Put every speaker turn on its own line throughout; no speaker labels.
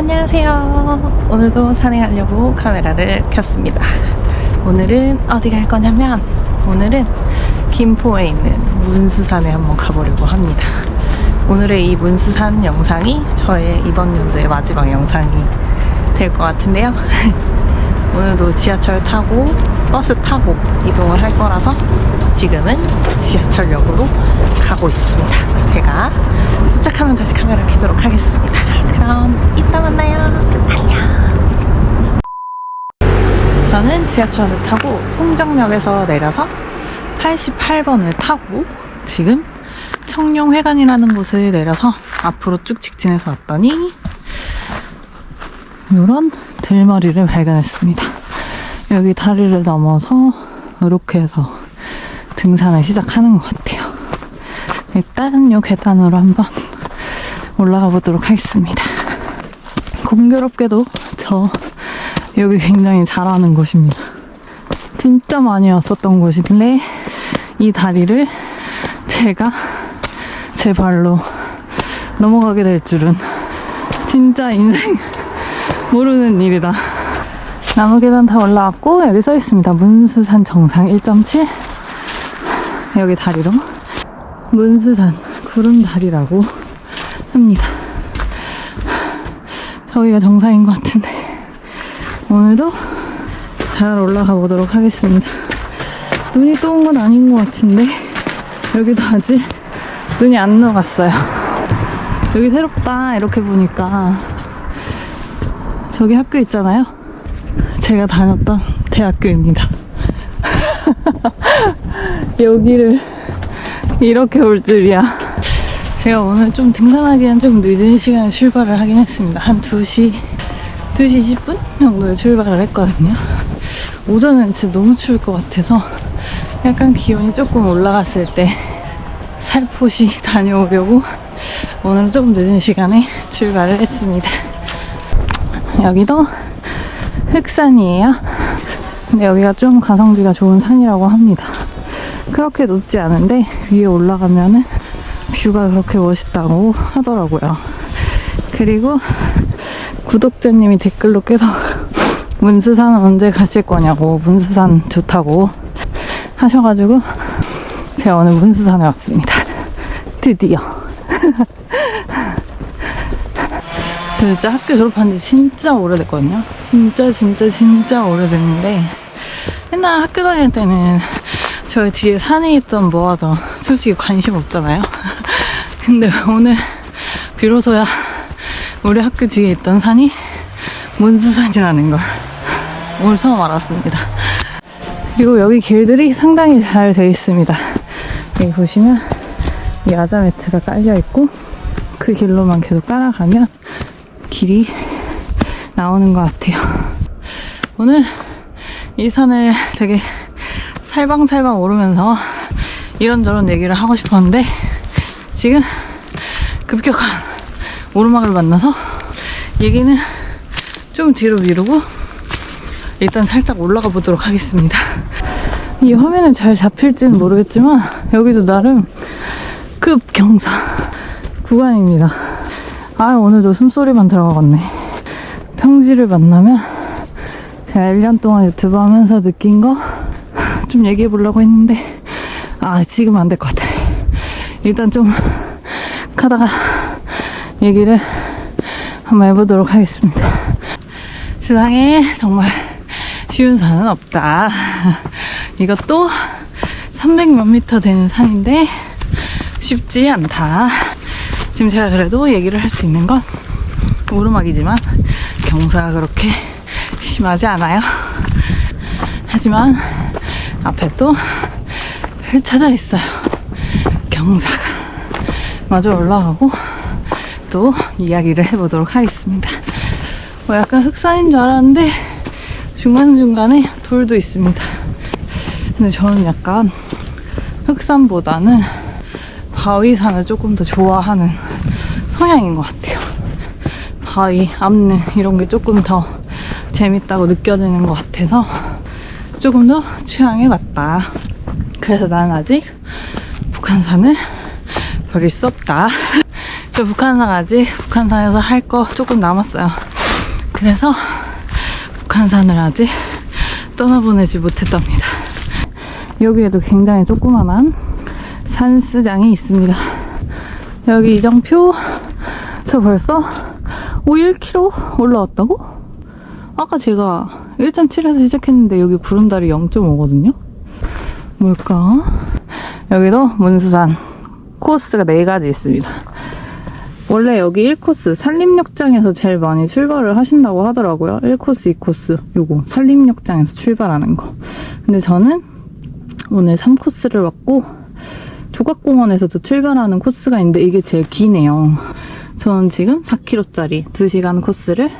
안녕하세요. 오늘도 산행하려고 카메라를 켰습니다. 오늘은 어디 갈 거냐면 오늘은 김포에 있는 문수산에 한번 가보려고 합니다. 오늘의 이 문수산 영상이 저의 이번 연도의 마지막 영상이 될 것 같은데요. 오늘도 지하철 타고 버스 타고 이동을 할 거라서 지금은 지하철역으로 가고 있습니다. 제가 도착하면 다시 카메라 켜도록 하겠습니다. 그럼 이따 만나요. 안녕. 저는 지하철을 타고 송정역에서 내려서 88번을 타고 지금 청룡회관이라는 곳을 내려서 앞으로 쭉 직진해서 왔더니 이런 들머리를 발견했습니다. 여기 다리를 넘어서 이렇게 해서 등산을 시작하는 것 같아요. 일단 이 계단으로 한번 올라가 보도록 하겠습니다. 공교롭게도 저 여기 굉장히 잘하는 곳입니다. 진짜 많이 왔었던 곳인데 이 다리를 제가 제 발로 넘어가게 될 줄은 진짜 인생 모르는 일이다. 나무 계단 다 올라왔고 여기 써 있습니다. 문수산 정상 1.7 여기 다리로 문수산 구름 다리라고 합니다. 저기가 정상인 것 같은데 오늘도 잘 올라가 보도록 하겠습니다. 눈이 또 온 건 아닌 것 같은데 여기도 아직 눈이 안 녹았어요. 여기 새롭다 이렇게 보니까 저기 학교 있잖아요. 제가 다녔던 대학교입니다. 여기를 이렇게 올 줄이야. 제가 오늘 좀 등산하기엔 좀 늦은 시간에 출발을 하긴 했습니다. 한 2시, 2시 20분 정도에 출발을 했거든요. 오전엔 진짜 너무 추울 것 같아서 약간 기온이 조금 올라갔을 때 살포시 다녀오려고 오늘은 조금 늦은 시간에 출발을 했습니다. 여기도 흑산이에요. 근데 여기가 좀 가성비가 좋은 산이라고 합니다. 그렇게 높지 않은데 위에 올라가면은 뷰가 그렇게 멋있다고 하더라고요. 그리고 구독자님이 댓글로 계속 문수산 언제 가실 거냐고 문수산 좋다고 하셔가지고 제가 오늘 문수산에 왔습니다. 드디어. 진짜 학교 졸업한 지 진짜 오래됐거든요. 진짜 진짜 진짜 오래됐는데 옛날 학교 다닐 때는 저 뒤에 산에 있던 뭐하던 솔직히 관심 없잖아요. 근데 오늘 비로소야 우리 학교 뒤에 있던 산이 문수산이라는 걸 오늘 처음 알았습니다. 그리고 여기 길들이 상당히 잘 되어 있습니다. 여기 보시면 이 아자 매트가 깔려 있고 그 길로만 계속 따라가면 길이 나오는 것 같아요. 오늘 이 산을 되게 살방살방 오르면서 이런저런 얘기를 하고 싶었는데 지금 급격한 오르막을 만나서 얘기는 좀 뒤로 미루고 일단 살짝 올라가 보도록 하겠습니다. 이 화면에 잘 잡힐지는 모르겠지만 여기도 나름 급 경사 구간입니다. 아 오늘도 숨소리만 들어가겠네. 평지를 만나면 제가 1년 동안 유튜브 하면서 느낀 거 좀 얘기해 보려고 했는데 아 지금 안 될 것 같아. 일단 좀 가다가 얘기를 한번 해보도록 하겠습니다. 세상에 정말 쉬운 산은 없다. 이것도 300몇 미터 되는 산인데 쉽지 않다. 지금 제가 그래도 얘기를 할 수 있는 건 오르막이지만 경사가 그렇게 심하지 않아요. 하지만 앞에 또 펼쳐져 있어요. 경사가. 마저 올라가고 또 이야기를 해보도록 하겠습니다. 뭐 약간 흑산인 줄 알았는데 중간중간에 돌도 있습니다. 근데 저는 약간 흑산보다는 바위산을 조금 더 좋아하는 성향인 것 같아요. 바위, 암릉 이런 게 조금 더 재밌다고 느껴지는 것 같아서 조금 더 취향에 맞다. 그래서 나는 아직 북한산을 버릴 수 없다. 저 북한산 아직 북한산에서 할 거 조금 남았어요. 그래서 북한산을 아직 떠나보내지 못했답니다. 여기에도 굉장히 조그만한 산스장이 있습니다. 여기 이정표 저 벌써 5, 1km 올라왔다고? 아까 제가 1.7에서 시작했는데 여기 구름다리 0.5거든요? 뭘까? 여기도 문수산 코스가 4가지 있습니다. 원래 여기 1코스 산림욕장에서 제일 많이 출발을 하신다고 하더라고요. 1코스, 2코스 요거 산림욕장에서 출발하는 거. 근데 저는 오늘 3코스를 왔고 조각공원에서도 출발하는 코스가 있는데 이게 제일 기네요. 저는 지금 4km짜리 2시간 코스를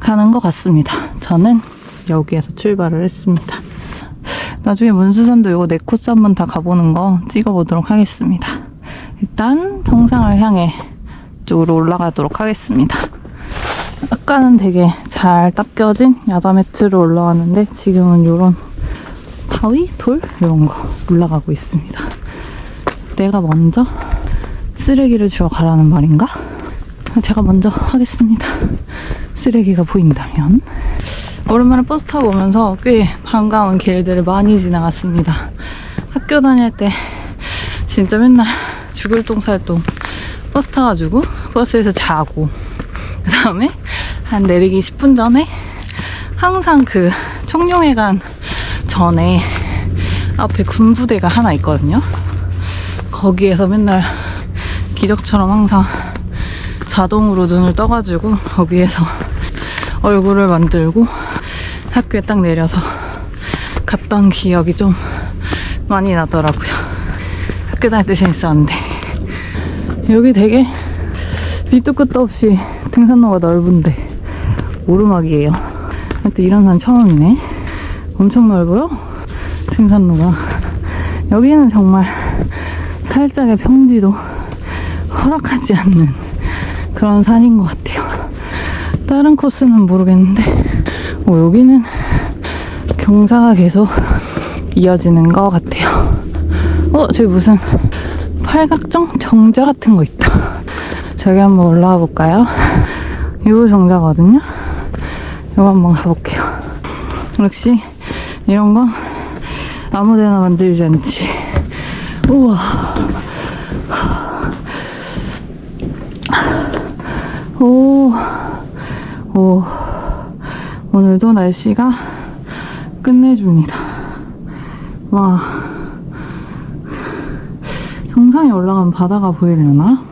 가는 것 같습니다. 저는 여기에서 출발을 했습니다. 나중에 문수산도 이거 네 코스 한번 다 가보는 거 찍어보도록 하겠습니다. 일단 정상을 향해 쪽으로 올라가도록 하겠습니다. 아까는 되게 잘 닦여진 야자 매트로 올라왔는데 지금은 이런 바위? 돌? 이런 거 올라가고 있습니다. 내가 먼저 쓰레기를 주워 가라는 말인가? 제가 먼저 하겠습니다. 쓰레기가 보인다면. 오랜만에 버스 타고 오면서 꽤 반가운 길들을 많이 지나갔습니다. 학교 다닐 때 진짜 맨날 죽을 똥살똥 버스 타가지고 버스에서 자고 그 다음에 한 내리기 10분 전에 항상 그 청룡회관 전에 앞에 군부대가 하나 있거든요. 거기에서 맨날 기적처럼 항상 자동으로 눈을 떠가지고 거기에서 얼굴을 만들고 학교에 딱 내려서 갔던 기억이 좀 많이 나더라고요. 학교 다닐 때 재밌었는데. 여기 되게 밑도 끝도 없이 등산로가 넓은데 오르막이에요. 또 이런 산 처음이네. 엄청 넓어요. 등산로가. 여기는 정말 살짝의 평지도 허락하지 않는 그런 산인 것 같아요. 다른 코스는 모르겠는데, 어, 여기는 경사가 계속 이어지는 것 같아요. 어, 저기 무슨 팔각정 정자 같은 거 있다. 저기 한번 올라가 볼까요? 요 정자거든요. 요거 한번 가볼게요. 역시 이런 거 아무데나 만들지 않지. 우와. 오, 오. 오늘도 날씨가 끝내줍니다. 와. 정상에 올라가면 바다가 보이려나?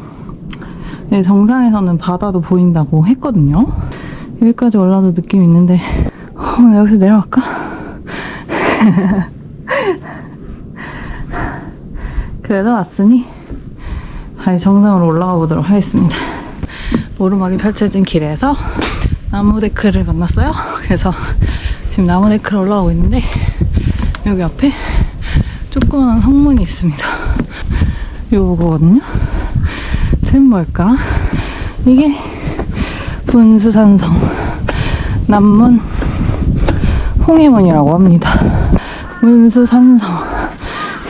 네, 정상에서는 바다도 보인다고 했거든요. 여기까지 올라도 느낌 있는데, 어, 여기서 내려갈까? 그래도 왔으니 다시 정상으로 올라가 보도록 하겠습니다. 오르막이 펼쳐진 길에서 나무 데크를 만났어요. 그래서 지금 나무 데크를 올라가고 있는데 여기 앞에 조그만한 성문이 있습니다. 요거거든요. 쟤는 뭘까? 이게 분수산성 남문 홍해문이라고 합니다. 문수산성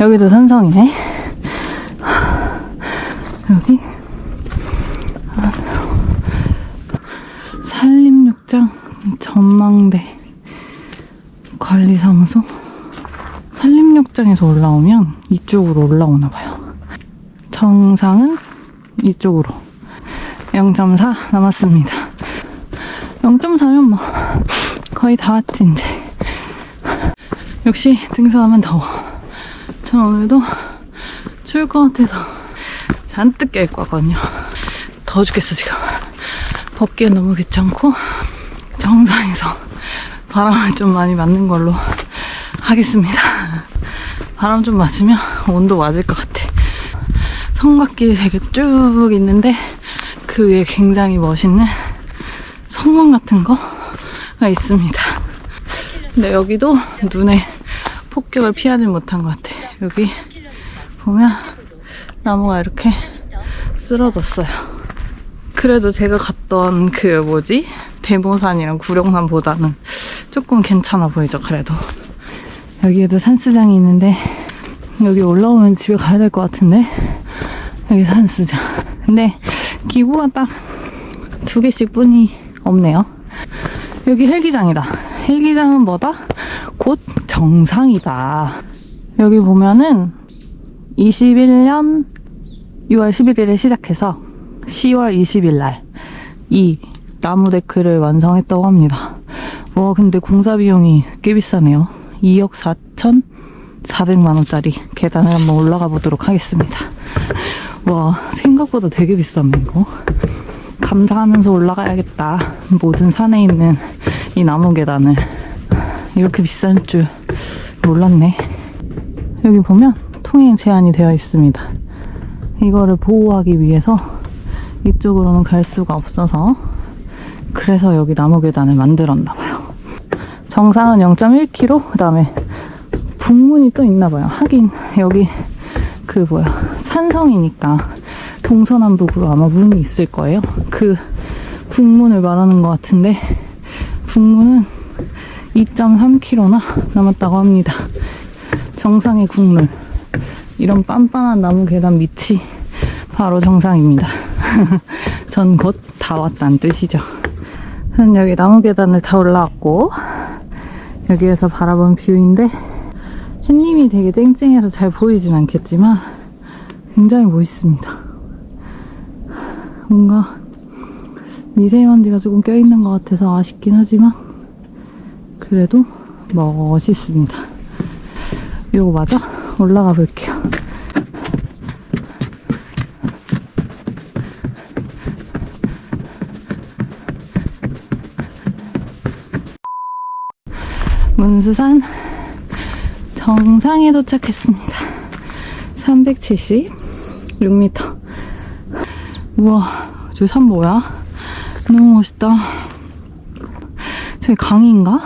여기도 산성이네. 여기 산림욕장 전망대 관리사무소 산림욕장에서 올라오면 이쪽으로 올라오나 봐요. 정상은 이쪽으로 0.4 남았습니다. 0.4면 뭐 거의 다 왔지 이제. 역시 등산하면 더워. 전 오늘도 추울 것 같아서 잔뜩 껴입고 왔거든요. 더워 죽겠어 지금. 벗기엔 너무 귀찮고 정상에서 바람을 좀 많이 맞는 걸로 하겠습니다. 바람 좀 맞으면 온도 맞을 것 같아. 성곽길이 되게 쭉 있는데 그 위에 굉장히 멋있는 성문 같은 거가 있습니다. 근데 여기도 눈에 폭격을 피하지 못한 것 같아. 여기 보면 나무가 이렇게 쓰러졌어요. 그래도 제가 갔던 그 뭐지? 대모산이랑 구룡산보다는 조금 괜찮아 보이죠, 그래도. 여기에도 산스장이 있는데 여기 올라오면 집에 가야 될 것 같은데 여기 산스장. 근데 기구가 딱 두 개씩 뿐이 없네요. 여기 헬기장이다. 헬기장은 뭐다? 곧 정상이다. 여기 보면은 21년 6월 11일에 시작해서 10월 20일 날 이 나무 데크를 완성했다고 합니다. 와, 근데 공사 비용이 꽤 비싸네요. 2억 4천 4백만 원짜리 계단을 한번 올라가 보도록 하겠습니다. 와, 생각보다 되게 비싸네, 이거. 감사하면서 올라가야겠다. 모든 산에 있는 이 나무 계단을. 이렇게 비쌀 줄 몰랐네. 여기 보면 통행 제한이 되어 있습니다. 이거를 보호하기 위해서 이쪽으로는 갈 수가 없어서 그래서 여기 나무 계단을 만들었나 봐요. 정상은 0.1km, 그 다음에 북문이 또 있나 봐요. 하긴 여기 그 뭐야 산성이니까 동서남북으로 아마 문이 있을 거예요. 그 북문을 말하는 것 같은데 북문은 2.3km나 남았다고 합니다. 정상의 국룰 이런 빤빤한 나무 계단 밑이 바로 정상입니다. 전 곧 다 왔다는 뜻이죠. 전 여기 나무 계단을 다 올라왔고 여기에서 바라본 뷰인데 햇님이 되게 쨍쨍해서 잘 보이진 않겠지만 굉장히 멋있습니다. 뭔가 미세먼지가 조금 껴있는 것 같아서 아쉽긴 하지만 그래도 멋있습니다. 이거 맞아? 올라가 볼게요. 문수산 정상에 도착했습니다. 376m. 우와, 저 산 뭐야? 너무 멋있다. 저기 강인가?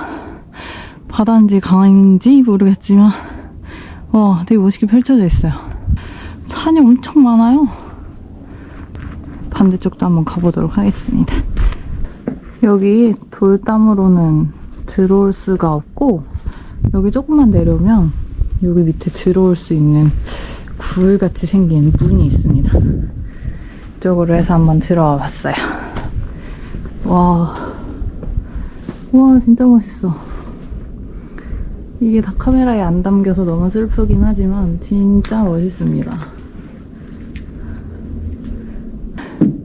바다인지 강인지 모르겠지만, 와, 되게 멋있게 펼쳐져 있어요. 산이 엄청 많아요. 반대쪽도 한번 가보도록 하겠습니다. 여기 돌담으로는 들어올 수가 없고, 여기 조금만 내려오면 여기 밑에 들어올 수 있는 굴같이 생긴 문이 있습니다. 이쪽으로 해서 한번 들어와 봤어요. 와, 와, 진짜 멋있어. 이게 다 카메라에 안 담겨서 너무 슬프긴 하지만 진짜 멋있습니다.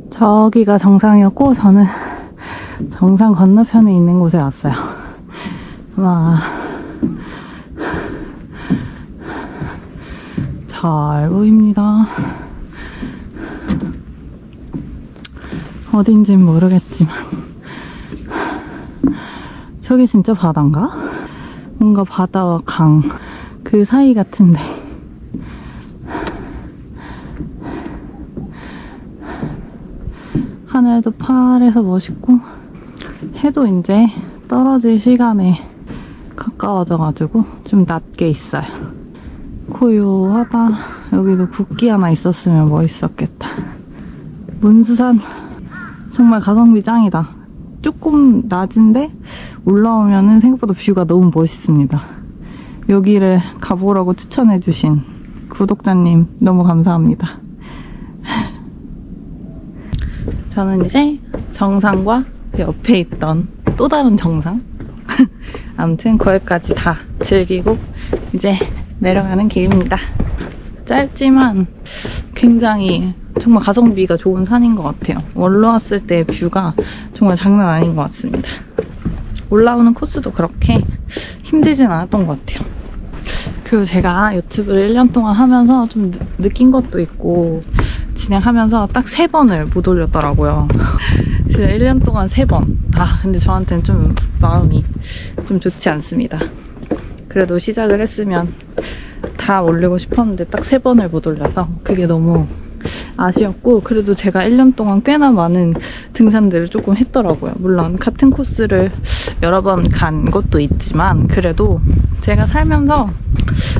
저기가 정상이었고 저는 정상 건너편에 있는 곳에 왔어요. 와. 잘 보입니다. 어딘진 모르겠지만. 저기 진짜 바다인가? 뭔가 바다와 강, 그 사이 같은데. 하늘도 파래서 멋있고, 해도 이제 떨어질 시간에 가까워져가지고 좀 낮게 있어요. 고요하다. 여기도 국기 하나 있었으면 멋있었겠다. 문수산 정말 가성비 짱이다. 조금 낮은데 올라오면은 생각보다 뷰가 너무 멋있습니다. 여기를 가보라고 추천해주신 구독자님 너무 감사합니다. 저는 이제 정상과 그 옆에 있던 또 다른 정상 아무튼 거기까지 다 즐기고 이제 내려가는 길입니다. 짧지만 굉장히 정말 가성비가 좋은 산인 것 같아요. 올라왔을 때 뷰가 정말 장난 아닌 것 같습니다. 올라오는 코스도 그렇게 힘들진 않았던 것 같아요. 그리고 제가 유튜브를 1년 동안 하면서 좀 느- 느낀 것도 있고 진행하면서 딱세 번을 못 올렸더라고요. 진짜 1년 동안 세 번. 아, 근데 저한테는 좀 마음이 좀 좋지 않습니다. 그래도 시작을 했으면 다 올리고 싶었는데 딱 세 번을 못 올려서 그게 너무 아쉬웠고 그래도 제가 1년 동안 꽤나 많은 등산들을 조금 했더라고요. 물론 같은 코스를 여러 번 간 것도 있지만 그래도 제가 살면서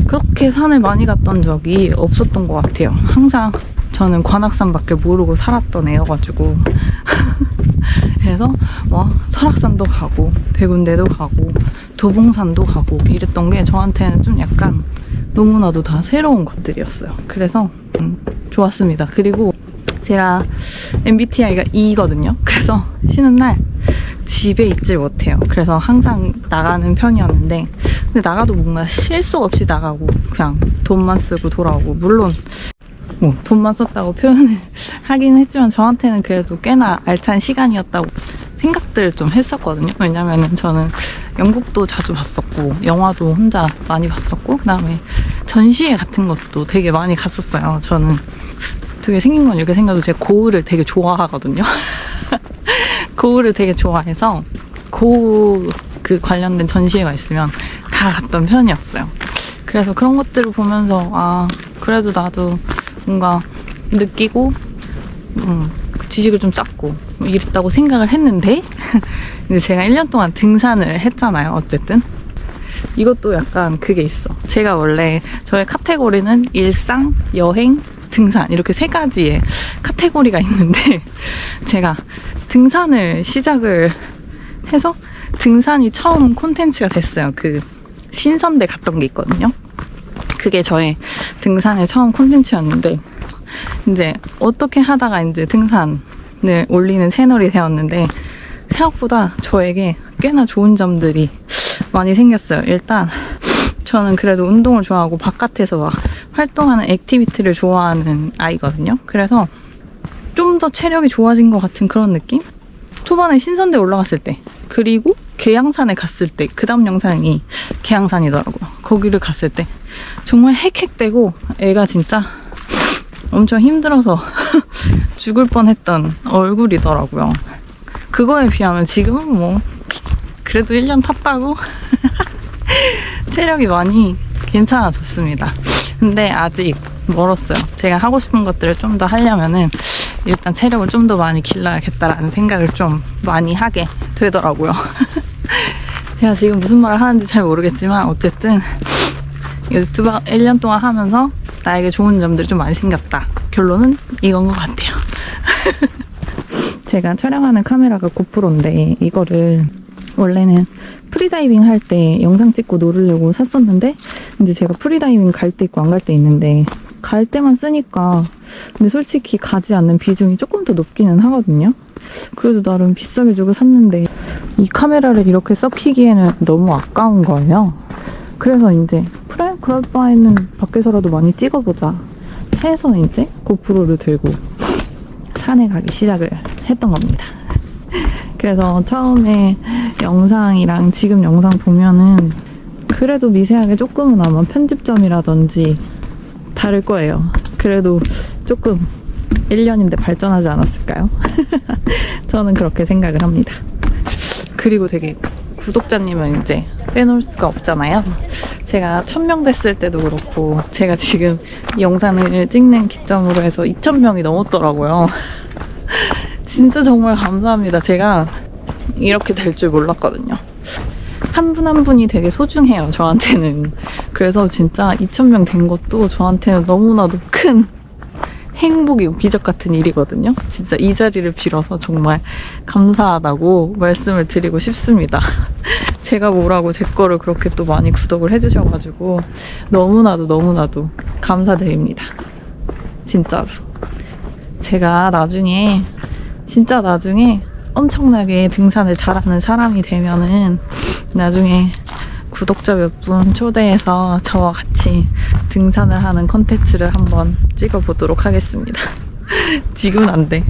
그렇게 산을 많이 갔던 적이 없었던 것 같아요. 항상 저는 관악산밖에 모르고 살았던 애여가지고 그래서 뭐 설악산도 가고 백운대도 가고 도봉산도 가고 이랬던 게 저한테는 좀 약간 너무나도 다 새로운 것들이었어요. 그래서 음, 좋았습니다. 그리고 제가 MBTI가 E거든요. 그래서 쉬는 날 집에 있질 못해요. 그래서 항상 나가는 편이었는데 근데 나가도 뭔가 실속 없이 나가고 그냥 돈만 쓰고 돌아오고 물론 뭐 돈만 썼다고 표현을 하긴 했지만 저한테는 그래도 꽤나 알찬 시간이었다고 생각들을 좀 했었거든요. 왜냐면은 저는 영국도 자주 봤었고 영화도 혼자 많이 봤었고 그다음에 전시회 같은 것도 되게 많이 갔었어요. 저는 되게 생긴 건 이렇게 생겨도 제가 고을을 되게 좋아하거든요. 고을을 되게 좋아해서 고우 그 관련된 전시회가 있으면 다 갔던 편이었어요. 그래서 그런 것들을 보면서 아 그래도 나도 뭔가 느끼고 음, 지식을 좀 쌓고 이랬다고 생각을 했는데 근데 제가 1년 동안 등산을 했잖아요. 어쨌든 이것도 약간 그게 있어. 제가 원래 저의 카테고리는 일상, 여행, 등산 이렇게 세 가지의 카테고리가 있는데 제가 등산을 시작을 해서 등산이 처음 콘텐츠가 됐어요. 그 신선대 갔던 게 있거든요. 그게 저의 등산의 처음 콘텐츠였는데 이제 어떻게 하다가 이제 등산을 올리는 채널이 되었는데 생각보다 저에게 꽤나 좋은 점들이 많이 생겼어요. 일단 저는 그래도 운동을 좋아하고 바깥에서 막 활동하는 액티비티를 좋아하는 아이거든요. 그래서 좀 더 체력이 좋아진 것 같은 그런 느낌? 초반에 신선대 올라갔을 때 그리고 계양산에 갔을 때 그 다음 영상이 계양산이더라고요. 거기를 갔을 때 정말 헥헥대고 애가 진짜 엄청 힘들어서 죽을 뻔했던 얼굴이더라고요. 그거에 비하면 지금은 뭐 그래도 1년 탔다고 체력이 많이 괜찮아졌습니다. 근데 아직 멀었어요. 제가 하고 싶은 것들을 좀 더 하려면은 일단 체력을 좀 더 많이 길러야겠다라는 생각을 좀 많이 하게 되더라고요. 제가 지금 무슨 말을 하는지 잘 모르겠지만 어쨌든 유튜브 1년 동안 하면서 나에게 좋은 점들이 좀 많이 생겼다. 결론은 이건 것 같아요. 제가 촬영하는 카메라가 고프로인데 이거를 원래는 프리다이빙 할 때 영상 찍고 놀으려고 샀었는데 이제 제가 프리다이빙 갈 때 있고 안 갈 때 있는데 갈 때만 쓰니까 근데 솔직히 가지 않는 비중이 조금 더 높기는 하거든요. 그래도 나름 비싸게 주고 샀는데 이 카메라를 이렇게 썩히기에는 너무 아까운 거예요. 그래서 이제 그래 그럴 바에는 밖에서라도 많이 찍어보자 해서 이제 고프로를 들고 산에 가기 시작을 했던 겁니다. 그래서 처음에 영상이랑 지금 영상 보면은 그래도 미세하게 조금은 아마 편집점이라든지 다를 거예요. 그래도 조금 1년인데 발전하지 않았을까요? 저는 그렇게 생각을 합니다. 그리고 되게 구독자님은 이제 빼놓을 수가 없잖아요. 제가 1000명 됐을 때도 그렇고 제가 지금 이 영상을 찍는 기점으로 해서 2000명이 넘었더라고요. 진짜 정말 감사합니다. 제가 이렇게 될 줄 몰랐거든요. 한분한 분이 되게 소중해요, 저한테는. 그래서 진짜 2,000명 된 것도 저한테는 너무나도 큰 행복이고 기적 같은 일이거든요. 진짜 이 자리를 빌어서 정말 감사하다고 말씀을 드리고 싶습니다. 제가 뭐라고 제 거를 그렇게 또 많이 구독을 해주셔가지고 너무나도 너무나도 감사드립니다. 진짜로. 제가 나중에 진짜 나중에 엄청나게 등산을 잘하는 사람이 되면은 나중에 구독자 몇 분 초대해서 저와 같이 등산을 하는 컨텐츠를 한번 찍어보도록 하겠습니다. 지금은 안 돼.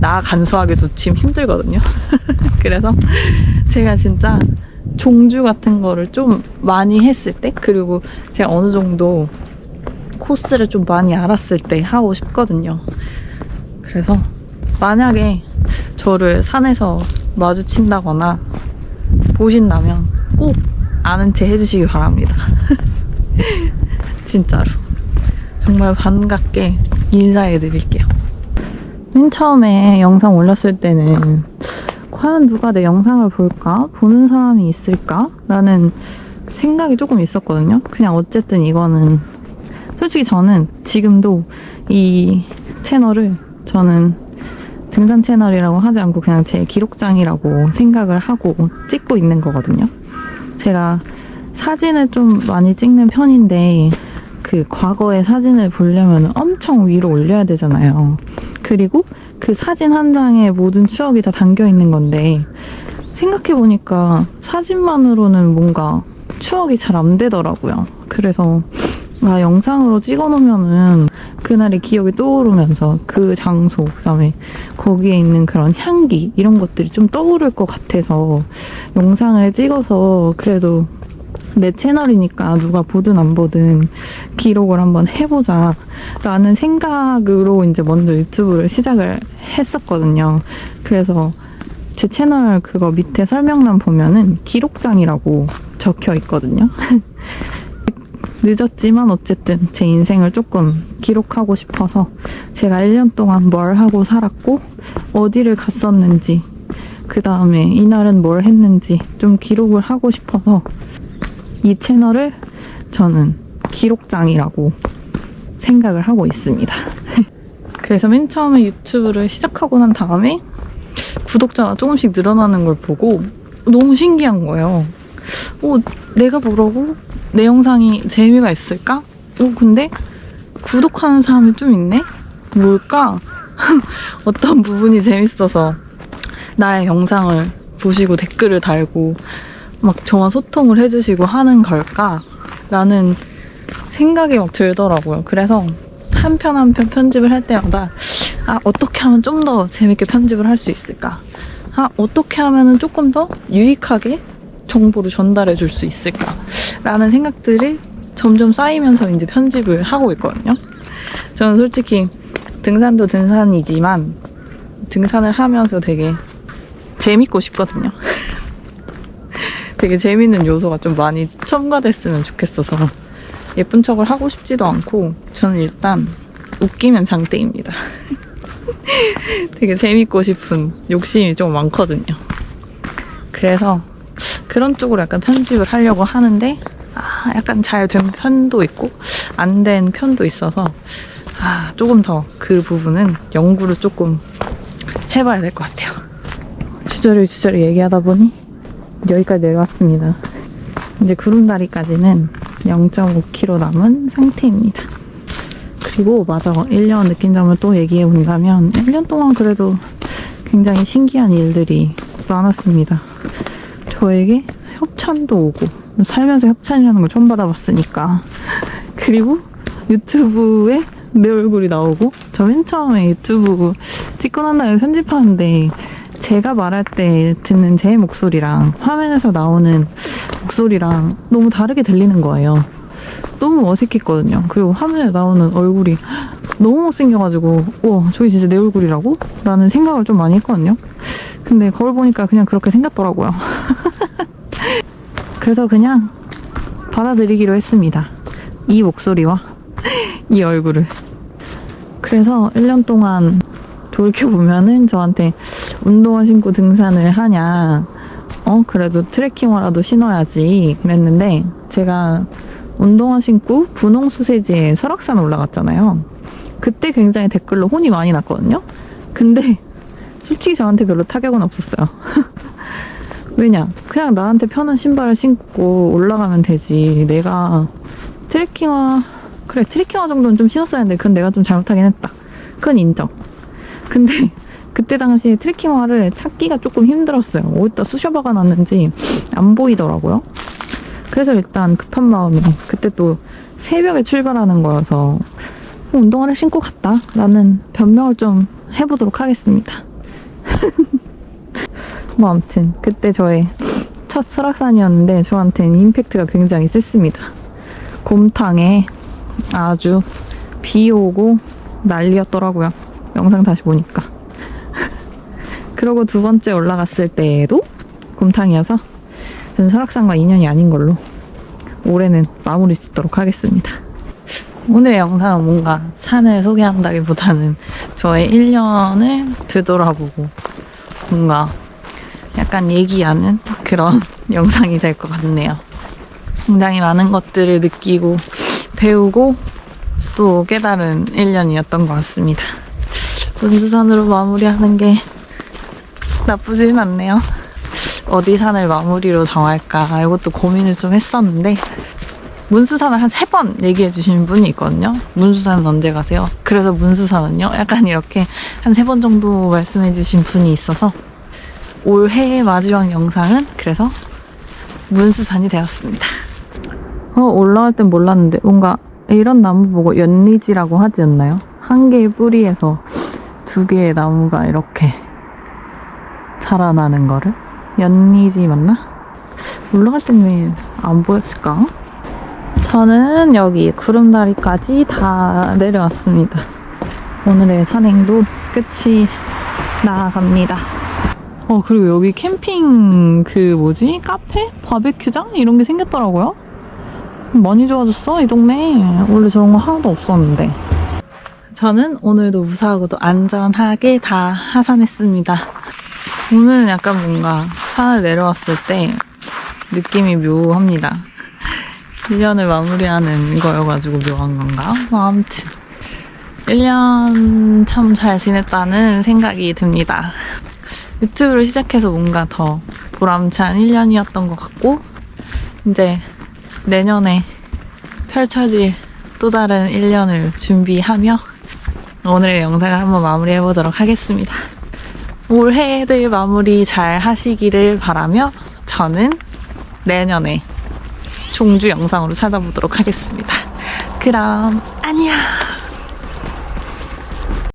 나 간소하기도 지금 힘들거든요. 그래서 제가 진짜 종주 같은 거를 좀 많이 했을 때, 그리고 제가 어느 정도 코스를 좀 많이 알았을 때 하고 싶거든요. 그래서 만약에 저를 산에서 마주친다거나 보신다면 꼭 아는 체 해주시기 바랍니다. 진짜로. 정말 반갑게 인사해 드릴게요. 맨 처음에 영상 올렸을 때는 과연 누가 내 영상을 볼까? 보는 사람이 있을까? 라는 생각이 조금 있었거든요. 그냥 어쨌든 이거는 솔직히 저는 지금도 이 채널을 저는 등산 채널이라고 하지 않고 그냥 제 기록장이라고 생각을 하고 찍고 있는 거거든요. 제가 사진을 좀 많이 찍는 편인데 그 과거의 사진을 보려면 엄청 위로 올려야 되잖아요. 그리고 그 사진 한 장에 모든 추억이 다 담겨 있는 건데 생각해 보니까 사진만으로는 뭔가 추억이 잘 안 되더라고요. 그래서 아, 영상으로 찍어 놓으면은 그날의 기억이 떠오르면서 그 장소, 그 다음에 거기에 있는 그런 향기, 이런 것들이 좀 떠오를 것 같아서 영상을 찍어서 그래도 내 채널이니까 누가 보든 안 보든 기록을 한번 해보자 라는 생각으로 이제 먼저 유튜브를 시작을 했었거든요. 그래서 제 채널 그거 밑에 설명란 보면은 기록장이라고 적혀 있거든요. 늦었지만 어쨌든 제 인생을 조금 기록하고 싶어서 제가 1년 동안 뭘 하고 살았고 어디를 갔었는지 그 다음에 이날은 뭘 했는지 좀 기록을 하고 싶어서 이 채널을 저는 기록장이라고 생각을 하고 있습니다. 그래서 맨 처음에 유튜브를 시작하고 난 다음에 구독자가 조금씩 늘어나는 걸 보고 너무 신기한 거예요. 어, 내가 뭐라고? 내 영상이 재미가 있을까? 어, 근데 구독하는 사람이 좀 있네? 뭘까? 어떤 부분이 재밌어서 나의 영상을 보시고 댓글을 달고 막 저와 소통을 해주시고 하는 걸까? 라는 생각이 막 들더라고요. 그래서 한 편 한 편 편집을 할 때마다 아, 어떻게 하면 좀 더 재밌게 편집을 할 수 있을까? 아, 어떻게 하면 조금 더 유익하게 정보를 전달해 줄 수 있을까? 라는 생각들이 점점 쌓이면서 이제 편집을 하고 있거든요. 저는 솔직히 등산도 등산이지만 등산을 하면서 되게 재밌고 싶거든요. 되게 재밌는 요소가 좀 많이 첨가됐으면 좋겠어서 예쁜 척을 하고 싶지도 않고 저는 일단 웃기면 장땡입니다. 되게 재밌고 싶은 욕심이 좀 많거든요. 그래서 그런 쪽으로 약간 편집을 하려고 하는데 아, 약간 잘 된 편도 있고 안 된 편도 있어서 아, 조금 더 그 부분은 연구를 조금 해봐야 될 것 같아요. 주저리 주저리 얘기하다 보니 여기까지 내려왔습니다. 이제 구름다리까지는 0.5km 남은 상태입니다. 그리고 맞아 1년 느낀 점을 또 얘기해 본다면 1년 동안 그래도 굉장히 신기한 일들이 많았습니다. 저에게 협찬도 오고 살면서 협찬이라는 걸 처음 받아봤으니까 그리고 유튜브에 내 얼굴이 나오고 저 맨 처음에 유튜브 찍고 난 다음에 편집하는데 제가 말할 때 듣는 제 목소리랑 화면에서 나오는 목소리랑 너무 다르게 들리는 거예요. 너무 어색했거든요. 그리고 화면에 나오는 얼굴이 너무 못생겨가지고, 와, 저기 진짜 내 얼굴이라고? 라는 생각을 좀 많이 했거든요. 근데 거울 보니까 그냥 그렇게 생겼더라고요. 그래서 그냥 받아들이기로 했습니다. 이 목소리와 이 얼굴을. 그래서 1년 동안 돌이켜보면은 저한테 운동화 신고 등산을 하냐, 어, 그래도 트레킹화라도 신어야지. 그랬는데, 제가 운동화 신고 분홍 소세지에 설악산 올라갔잖아요. 그때 굉장히 댓글로 혼이 많이 났거든요. 근데, 솔직히 저한테 별로 타격은 없었어요. 왜냐? 그냥 나한테 편한 신발을 신고 올라가면 되지. 내가 트레킹화, 그래, 트레킹화 정도는 좀 신었어야 했는데, 그건 내가 좀 잘못하긴 했다. 그건 인정. 근데, 그때 당시에 트레킹화를 찾기가 조금 힘들었어요. 어디다 쑤셔박아 놨는지 안 보이더라고요. 그래서 일단 급한 마음에 그때 또 새벽에 출발하는 거여서 어, 운동화를 신고 갔다 라는 변명을 좀 해보도록 하겠습니다. 뭐 아무튼 그때 저의 첫 설악산이었는데 저한테는 임팩트가 굉장히 셌습니다. 곰탕에 아주 비 오고 난리였더라고요. 영상 다시 보니까. 그러고 두 번째 올라갔을 때에도 곰탕이어서 전 설악산과 인연이 아닌 걸로 올해는 마무리 짓도록 하겠습니다. 오늘의 영상은 뭔가 산을 소개한다기보다는 저의 1년을 되돌아보고 뭔가 약간 얘기하는 그런 영상이 될 것 같네요. 굉장히 많은 것들을 느끼고 배우고 또 깨달은 1년이었던 것 같습니다. 문수산으로 마무리하는 게 나쁘진 않네요. 어디 산을 마무리로 정할까 이것도 고민을 좀 했었는데 문수산을 한 세 번 얘기해 주신 분이 있거든요. 문수산은 언제 가세요? 그래서 문수산은요? 약간 이렇게 한 세 번 정도 말씀해 주신 분이 있어서 올해의 마지막 영상은 그래서 문수산이 되었습니다. 어, 올라갈 땐 몰랐는데 뭔가 이런 나무 보고 연리지라고 하지 않나요? 한 개의 뿌리에서 두 개의 나무가 이렇게 자라나는 거를? 연리지 맞나? 올라갈 땐왜안 보였을까? 저는 여기 구름다리까지 다 내려왔습니다. 오늘의 산행도 끝이 나갑니다. 어, 그리고 여기 캠핑 그 뭐지? 카페? 바베큐장? 이런 게 생겼더라고요. 많이 좋아졌어, 이 동네. 원래 저런 거 하나도 없었는데. 저는 오늘도 무사하고도 안전하게 다 하산했습니다. 오늘은 약간 뭔가 산을 내려왔을 때 느낌이 묘합니다. 1년을 마무리하는 거여가지고 묘한 건가? 뭐 아무튼 1년 참 잘 지냈다는 생각이 듭니다. 유튜브를 시작해서 뭔가 더 보람찬 1년이었던 것 같고 이제 내년에 펼쳐질 또 다른 1년을 준비하며 오늘의 영상을 한번 마무리해 보도록 하겠습니다. 올해들 마무리 잘 하시기를 바라며 저는 내년에 종주 영상으로 찾아보도록 하겠습니다. 그럼 안녕!